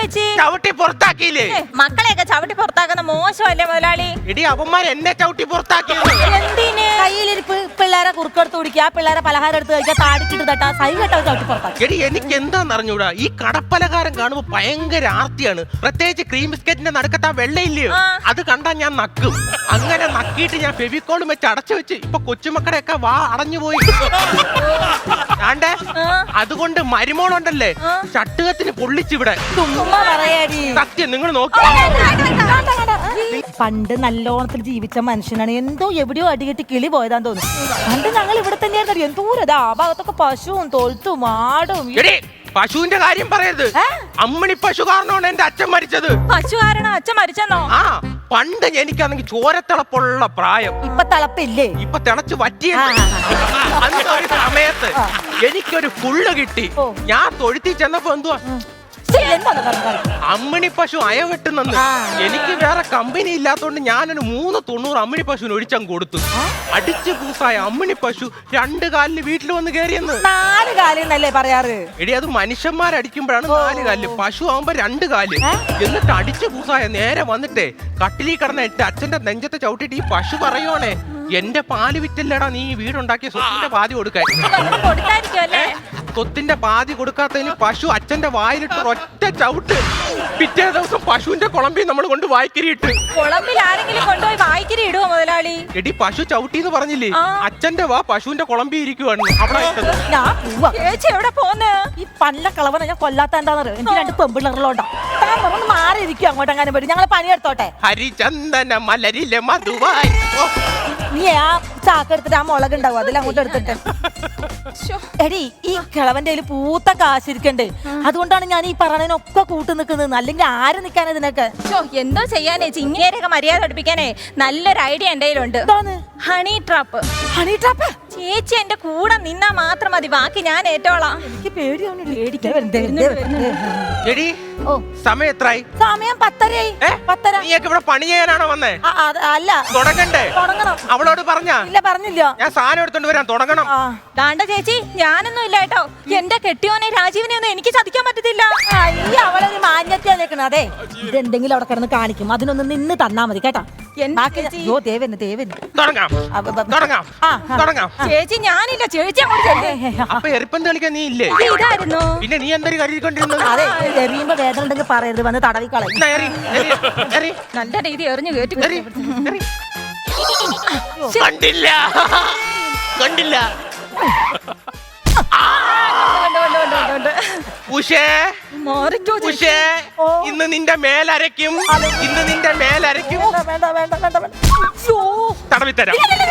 വെച്ച്? ചവിട്ടി പുറത്താക്കിയില്ലേ? മക്കളെയൊക്കെ ചവിട്ടി പുറത്താക്കുന്ന മോശമല്ലേ മുതലാളി? എടി അവന്മാർ എന്നെ ചവിട്ടി പുറത്താക്കിയത് എന്തിന്? കയ്യിലിരിപ്പ് പിള്ളേരെ കുറുക്കെടുത്ത് കുടിക്കുക പിള്ളേരെ പലഹാരം എടുത്ത് കഴിക്കുക താടിച്ചിട്ട് തട്ടാ സൈ കെട്ടാ ചവിട്ടി പുറത്താക്കി. എടി എനിക്ക് എന്താന്ന് അറിഞ്ഞൂടാ? ഈ കടപ്പലഹാരം കാണുമ്പോ ഭയങ്കര ആർത്തിയാണ്. പ്രത്യേകിച്ച് ക്രീം ബിസ്ക്കറ്റിന്റെ നടുക്കത്താ ആ. വെള്ളയില്ലയോ അത് കണ്ടാ ഞാൻ നക്കും. അങ്ങനെ നക്കിയിട്ട് ഞാൻ ഫെവിക്കോളും വെച്ച് അടച്ചു വെച്ച് ഇപ്പൊ കൊച്ചുമക്കളുടെയൊക്കെ വാ അടഞ്ഞു പോയി. അതുകൊണ്ട് മരുമോളുണ്ടല്ലേ? ചട്ടുകത്തിന് പൊള്ളിച്ചിവിടെ. ചുമ്മാ പറയാടി. സത്യം നിങ്ങൾ നോക്കി. പണ്ട് നല്ലോണത്തിൽ ജീവിച്ച മനുഷ്യനാണ് എന്തോ എവിടെയോ അടികെട്ടി കിളി പോയതാന്ന് തോന്നുന്നു. പണ്ട് ഞങ്ങൾ ഇവിടെ തന്നെയായിരുന്നു എന്തോ ആ ഭാഗത്തൊക്കെ പശുവും തൊഴുത്തും ആടും എടി പശുവിന്റെ കാര്യം പറയരുത്. അമ്മണി പശു കാരണമാണ് എന്റെ അച്ഛൻ മരിച്ചത്. പശു കാരണം അച്ഛൻ മരിച്ചെന്നോ? ആ പണ്ട് എനിക്കാണെങ്കിൽ ചോരത്തിളപ്പുള്ള പ്രായം. ഇപ്പൊ തിളപ്പില്ലേ? ഇപ്പൊ തിളച്ച് അന്ന് ഒരു സമയത്ത് എനിക്കൊരു ഫുള്ള് കിട്ടി. ഞാൻ തൊഴുത്തി ചെന്നപ്പോ എന്തുവാ? അമ്മിണി പശു അയവെട്ടുന്നെന്ന് ആ. എനിക്ക് വേറെ കമ്പനി ഇല്ലാത്തോണ്ട് ഞാനൊരു മൂന്ന് തൊണ്ണൂറ് അമ്മിണി പശുവിന് ഒഴിച്ചങ്ങ് കൊടുത്തു. അടിച്ചു കൂസായ അമ്മിണി പശു രണ്ട് കാലിന് വീട്ടിൽ വന്ന് കയറിയെന്ന് നാല് കാലിന്നല്ലേ പറയാറ്? എടി അത് മനുഷ്യന്മാരടിക്കുമ്പോഴാണ് നാല് കാലിൽ. പശു ആവുമ്പോ രണ്ട് കാൽ. എന്നിട്ട് അടിച്ചു കൂസായ നേരെ വന്നിട്ടേ കട്ടിലി കിടന്ന എന്റെ അച്ഛന്റെ നെഞ്ചത്തെ ചവിട്ടിട്ട് ഈ പശു പറയുവാണേ എന്റെ പാൽ വിറ്റല്ലടാ നീ വീടുണ്ടാക്കിയ സ്വത്തിന്റെ പാതി കൊടുക്കാൻ. സ്വത്തിന്റെ പാതി കൊടുക്കാത്തതിന് പശു അച്ഛന്റെ വായിലിട്ട് ഒറ്റ ചവിട്ട് പിറ്റേ ദിവസം പശുവിന്റെ കുളമ്പി നമ്മൾ കൊണ്ട് വായിക്കരിയിട്ട് കുളമ്പിൽ ആരെങ്കിലും കൊണ്ടുപോയി വായിക്കിരി ഇടുവോ മുതലാളി? എടി പശു ചവിട്ടി എന്ന് പറഞ്ഞില്ലേ? ആ. അച്ഛന്റെ വാ പശുവിന്റെ കുളമ്പി ഇരിക്കുവാണ് അവിടെ ഇട്ടത്. ഞാൻ പോവാ. ചേച്ചി എവിടെ പോന്ന്? ഈ പല്ല കളവനെ ഞാൻ കൊല്ലാത്ത എന്താണെന്നറിയോ? എനിക്ക് രണ്ട് പെമ്പിള്ളറിലോണ്ടാ താൻ പറഞ്ഞ് മാറി ഇരിക്കും അങ്ങോട്ട് അങ്ങനെ പോയി ഞങ്ങൾ പണിയെടുത്തോട്ടെ. ഹരിചന്ദന മലരിലെ മധുവായി. ഓ, നീ ആ ചാക്ക് എടുത്തിട്ട് ആ മുളക് ഉണ്ടാവും അതിൽ അങ്ങോട്ട് എടുത്തിട്ട്. എടി ഈ കിളവന്റെ കയ്യിൽ പൂത്ത കാശിരിക്കണ്ട്. അതുകൊണ്ടാണ് ഞാൻ ഈ പറയണതിനൊക്കെ കൂട്ടു നിൽക്കുന്നത്. അല്ലെങ്കിൽ ആര് നിൽക്കാൻ ഇതിനൊക്കെ? എന്തോ ചെയ്യാനേ ചിങ്ങേരൊക്കെ മര്യാദ പഠിപ്പിക്കാനേ. നല്ലൊരു ഐഡിയ എന്റെ കയ്യിലുണ്ട്. Honey trap. Honey trap? ചേച്ചി എന്റെ കൂടെ നിന്നാ മാത്രം മതി. ബാക്കി ഞാൻ ഏറ്റോളാം. എനിക്ക് പേടിയാണ് എടി ഓ. സമയം എത്രയായി സമയം പത്തരയായി. ഏ? പത്തര. നീയൊക്കെ ഇവിടെ പണി ചെയ്യാനാണോ വന്നേ? ആ, അത് അല്ല. തുടങ്ങണ്ടേ? തുടങ്ങണം. അവളോട് പറഞ്ഞ? ഇല്ല പറഞ്ഞില്ല. ഞാൻ സാധനം എടുത്തോണ്ട് വരാൻ തുടങ്ങണം. ആ. ദാണ്ട ചേച്ചി ഞാനൊന്നും ഇല്ല കേട്ടോ. എന്റെ കെട്ടിയോനെ രാജീവിനെ ഒന്നും എനിക്ക് ചതിക്കാൻ പറ്റത്തില്ല. അയ്യ അവളൊരു നിൽക്കണ അതെ. ഇതെന്തെങ്കിലും അവിടെ കിടന്ന് കാണിക്കും. അതിനൊന്ന് നിന്ന് തന്നാ മതി കേട്ടോ. എന്താ ബാക്കി ചേച്ചി? യോ ദേവന് ദേവന് തുടങ്ങാം. അ, ബ, ബ, തുടങ്ങാം. ആ, ആ. തുടങ്ങാം. ചേച്ചി ഞാനില്ല. ചേച്ചി അങ്ങോട്ട് ചെല്ല്. അപ്പൊ എറിപ്പന്ത് കളിക്കാൻ നീ ഇല്ലേ? ഇത് ഇതായിരുന്നു. പിന്നെ നീ എന്തൊരു കരുതിക്കൊണ്ടിരുന്നത്? അതെ എറിയുമ്പോ വേദന ഉണ്ടെങ്കിൽ പറയരുത്. വന്ന് തടവിക്കളെ എന്നാ എറി, എറി, എറി, നല്ല രീതി എറിഞ്ഞു കേട്ടു എറി, എറി. കണ്ടില്ല. കണ്ടില്ല. ഉഷേ. മാറിക്കോ ചേച്ചി. ഉഷേ. ഇന്ന് നിന്റെ മേലരയ്ക്കും. ഇന്ന് നിന്റെ മേലരയ്ക്കും. വേണ്ട വേണ്ട വേണ്ട വേണ്ട വേണ്ട. അയ്യോ. തടവിത്തരാം. തടവാ.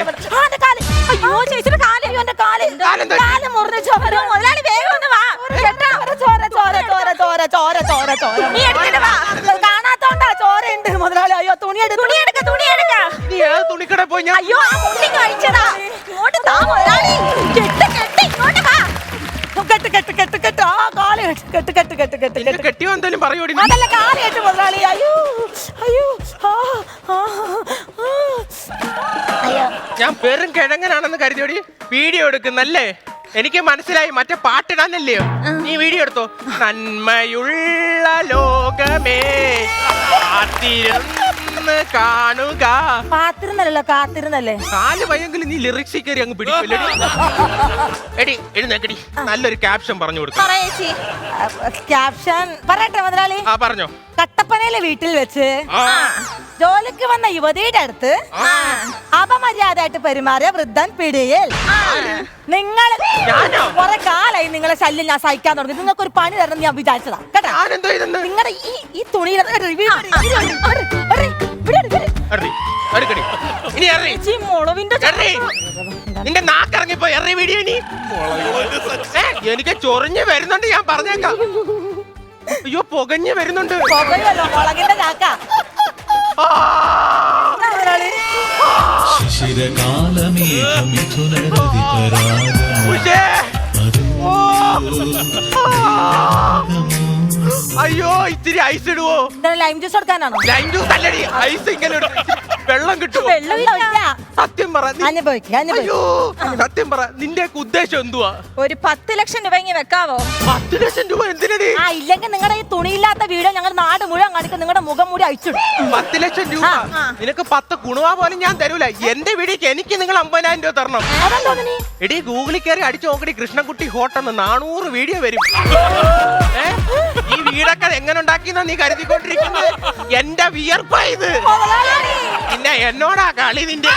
ആ, എന്റെ കാൽ. അയ്യോ ചേച്ചിയുടെ കാൽ. അയ്യോ എന്റെ കാൽ. കാലെന്താ? കാൽ മുറിഞ്ഞ ചോര. മുതലാളി വേഗം ഒന്ന് വാ. ചോര ചോര ചോര ചോര ചോര ചോര ചോര നീ എടുത്തിട്ട് വാ. കാണാത്തോണ്ടാ ചോര ഉണ്ട് മുതലാളി. അയ്യോ തുണി എടുത്ത്. തുണി എടുക്ക തുണി എടുക്ക. നീ ഏത് തുണിക്കട പോയി ഞാൻ അയ്യോ ആ മുള്ളി കഴിച്ചതാ. ഇങ്ങോട്ട് താ മുതലാളി. കെട്ട് കെട്ട് ഇങ്ങോട്ട് വാ. കെട്ട് കെട്ട് കെട്ട് കെട്ട്. ആ കാൽ കെട്ട് കെട്ട് കെട്ട് കെട്ട് കെട്ട് നിന്റെ കെട്ട്. കെട്ടിയോ എന്തായാലും പറയൂടി അതല്ല കാൽ കെട്ട് മുതലാളി. അയ്യോ അയ്യോ. ആ, ആ, ആ. ഞാൻ വെറും കിഴങ്ങനാണെന്ന് കരുതിയോടി വീഡിയോ എടുക്കുന്നല്ലേ? എനിക്ക് മനസ്സിലായി മറ്റേ പാട്ടിടാനല്ലയോ? നീ വീഡിയോ എടുത്തോ? നന്മയുള്ള ലോകമേ കാത്തിരുന്ന് കാണുക. കാത്തിരുന്നല്ലോ കാത്തിരുന്നല്ലേ? കാൽ വയ്യെങ്കിലും നീ ലിറിക്സിൽ കയറി അങ്ങ് പിടിക്കില്ലേ എടി. എഴുന്നേക്കടി. നല്ലൊരു ക്യാപ്ഷൻ പറഞ്ഞു ചേച്ചി. ക്യാപ്ഷൻ പറയട്ടെ മുതലാളി. ആ പറഞ്ഞോ. കട്ടപ്പനയിലെ വീട്ടിൽ വെച്ച് ആ ജോലിക്ക് വന്ന യുവതിയുടെ അടുത്ത് അപമര്യാദയായിട്ട് പെരുമാറിയ വൃദ്ധൻ പിടിയിൽ നിങ്ങൾ? കുറെ കാലായി നിങ്ങളെ ശല്യം ഞാൻ സഹിക്കാൻ തുടങ്ങി നിങ്ങൾക്ക് ഒരു പണി തരണം ഞാൻ വിചാരിച്ചതാ കേട്ടോ നിങ്ങളുടെ ഈ ഈ തുണിയിൽ. നിന്റെ നാക്കിറങ്ങിപ്പോ എറി വീഡിയോ എനിക്ക് ചൊറിഞ്ഞ് വരുന്നുണ്ട് ഞാൻ പറഞ്ഞേക്കാം അയ്യോ പുകഞ്ഞു വരുന്നുണ്ട്. പുകയല്ലോ മുളകിന്റെ ചാക്ക. അയ്യോ ഇത്തിരി ഐസ് ഇടുവോ? ലൈം ജ്യൂസ് എടുക്കാനാണോ ലൈം ജ്യൂസ് അല്ലടി ഐസ് ഇങ്ങനെ ഇടും. വെള്ളം കിട്ടുമോ വെള്ളമില്ല സത്യം പറ നി- അനുഭവിക്കുക അനുഭവിക്കുക അയ്യോ സത്യം പറ നിന്റെ ഉദ്ദേശം എന്തുവാ? ഒരു പത്ത് ലക്ഷം രൂപ ഇങ്ങനെ വെക്കാവോ? പത്ത് ലക്ഷം രൂപ എന്തിനടി? ആ ഇല്ലെങ്കിൽ നിങ്ങളുടെ ഈ തുണിയില്ലാത്ത വീട് ഞങ്ങൾ നാട് മുഴുവൻ കാണിക്കും. നിങ്ങളുടെ മുഖം മൂടി അയച്ചിടും പത്ത് ലക്ഷം രൂപ? ആ. നിനക്ക് പത്ത് ഗുണവാ പോലും ഞാൻ തരൂല. എന്റെ വീടേക്ക് എനിക്ക് നിങ്ങൾ അമ്പതിനായിരം രൂപ തരണം. അതെന്തോ നീ എടി ഗൂഗിളിൽ കയറി അടിച്ചു നോക്കടി കൃഷ്ണൻകുട്ടി ഹോട്ടൽ നാനൂറ് വീഡിയോ വരും. ഏ? ഈ വീടൊക്കെ എങ്ങനെ ഉണ്ടാക്കിയെന്നാ നീ കരുതിക്കൊണ്ടിരിക്കുന്നത് എന്റെ വിയർപ്പാ ഇത്. പിന്നെ എന്നോടാ കളി നിന്റെ?